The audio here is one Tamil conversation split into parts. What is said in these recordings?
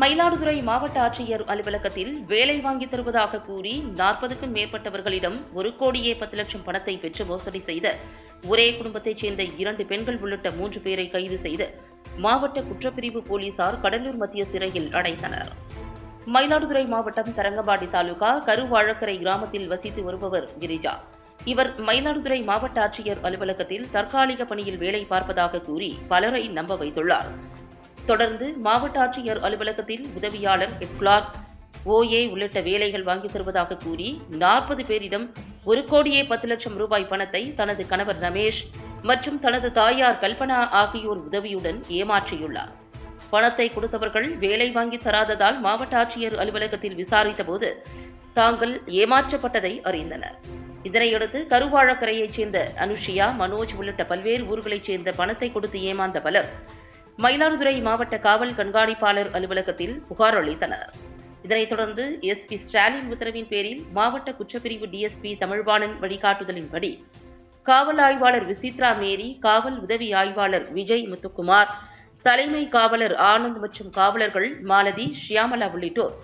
மயிலாடுதுறை மாவட்ட ஆட்சியர் அலுவலகத்தில் வேலை வாங்கி தருவதாக கூறி நாற்பதுக்கும் மேற்பட்டவர்களிடம் ஒரு கோடியே பத்து லட்சம் பணத்தை பெற்று மோசடி செய்த ஒரே குடும்பத்தைச் சேர்ந்த இரண்டு பெண்கள் உள்ளிட்ட மூன்று பேரை கைது செய்து மாவட்ட குற்றப்பிரிவு போலீசார் கடலூர் மத்திய சிறையில் அடைத்தனர். மயிலாடுதுறை மாவட்டம் தரங்கம்பாடி தாலுகா கருவாழக்கரை கிராமத்தில் வசித்து வருபவர் கிரிஜா. இவர் மயிலாடுதுறை மாவட்ட ஆட்சியர் அலுவலகத்தில் தற்காலிக பணியில் வேலை பார்ப்பதாக கூறி பலரை நம்ப வைத்துள்ளார். தொடர்ந்து மாவட்ட ஆட்சியர் அலுவலகத்தில் உதவியாளர் ஹெட் கிளார்க் ஓஏ உள்ளிட்ட வேலைகள் வாங்கி தருவதாக கூறி நாற்பது பேரிடம் ஒரு கோடியே பத்து லட்சம் ரூபாய் பணத்தை தனது கணவர் ரமேஷ் மற்றும் தனது தாயார் கல்பனா ஆகியோர் உதவியுடன் ஏமாற்றியுள்ளார். பணத்தை கொடுத்தவர்கள் வேலை வாங்கி தராததால் மாவட்ட ஆட்சியர் அலுவலகத்தில் விசாரித்தபோது தாங்கள் ஏமாற்றப்பட்டதை அறிந்தனர். இதனையடுத்து கருவாழக்கரையைச் சேர்ந்த அனுஷியா மனோஜ் உள்ளிட்ட பல்வேறு ஊர்களைச் சேர்ந்த பணத்தை கொடுத்து ஏமாந்த பலர் மயிலாடுதுறை மாவட்ட காவல் கண்காணிப்பாளர் அலுவலகத்தில் புகார் அளித்தனர். இதனைத் தொடர்ந்து எஸ்பி ஸ்டாலின் உத்தரவின் பேரில் மாவட்ட குற்றப்பிரிவு டிஎஸ்பி தமிழ்வாணன் வழிகாட்டுதலின்படி காவல் ஆய்வாளர் விசித்ரா மேரி காவல் உதவி ஆய்வாளர் விஜய் முத்துக்குமார் தலைமை காவலர் ஆனந்த் மற்றும் காவலர்கள் மாலதி ஷியாமலா உள்ளிட்டோர்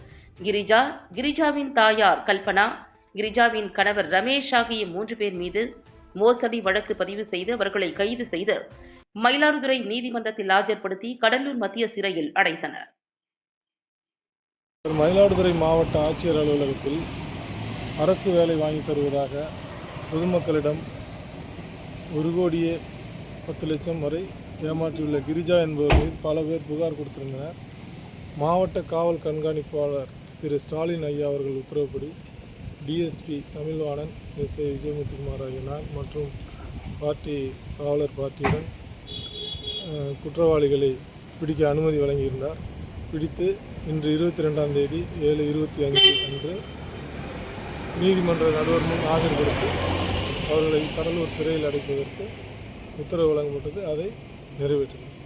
கிரிஜா கிரிஜாவின் தாயார் கல்பனா கிரிஜாவின் கணவர் ரமேஷ் ஆகிய மூன்று பேர் மீது மோசடி வழக்கு பதிவு செய்து அவர்களை கைது செய்து மயிலாடுதுறை நீதிமன்றத்தில் ஆஜர்படுத்தி கடலூர் மத்திய சிறையில் அடைத்தனர். மயிலாடுதுறை மாவட்ட ஆட்சியர் அலுவலகத்தில் அரசு வேலை வாங்கி தருவதாக பொதுமக்களிடம் ஒரு கோடியே பத்து லட்சம் வரை ஏமாற்றியுள்ள கிரிஜா என்பவர் மீது பல பேர் புகார் கொடுத்திருந்தனர். மாவட்ட காவல் கண்காணிப்பாளர் திரு ஸ்டாலின் ஐயா அவர்கள் உத்தரவுப்படி டிஎஸ்பி தமிழ்வாணன் எஸ்ஐ விஜயமுத்துக்குமார் ஆகிய நான் மற்றும் பார்ட்டி காவலர் பார்ட்டியுடன் குற்றவாளிகளை பிடிக்க அனுமதி வழங்கியிருந்தார். பிடித்து இன்று இருபத்தி ரெண்டாம் தேதி ஏழு இருபத்தி அஞ்சு அன்று நீதிமன்ற நடுவர் முன் ஆஜர்படுத்தி அவர்களை கடலூர் சிறையில் அடைப்பதற்கு உத்தரவு வழங்கப்பட்டது. அதை நிறைவேற்றினார்.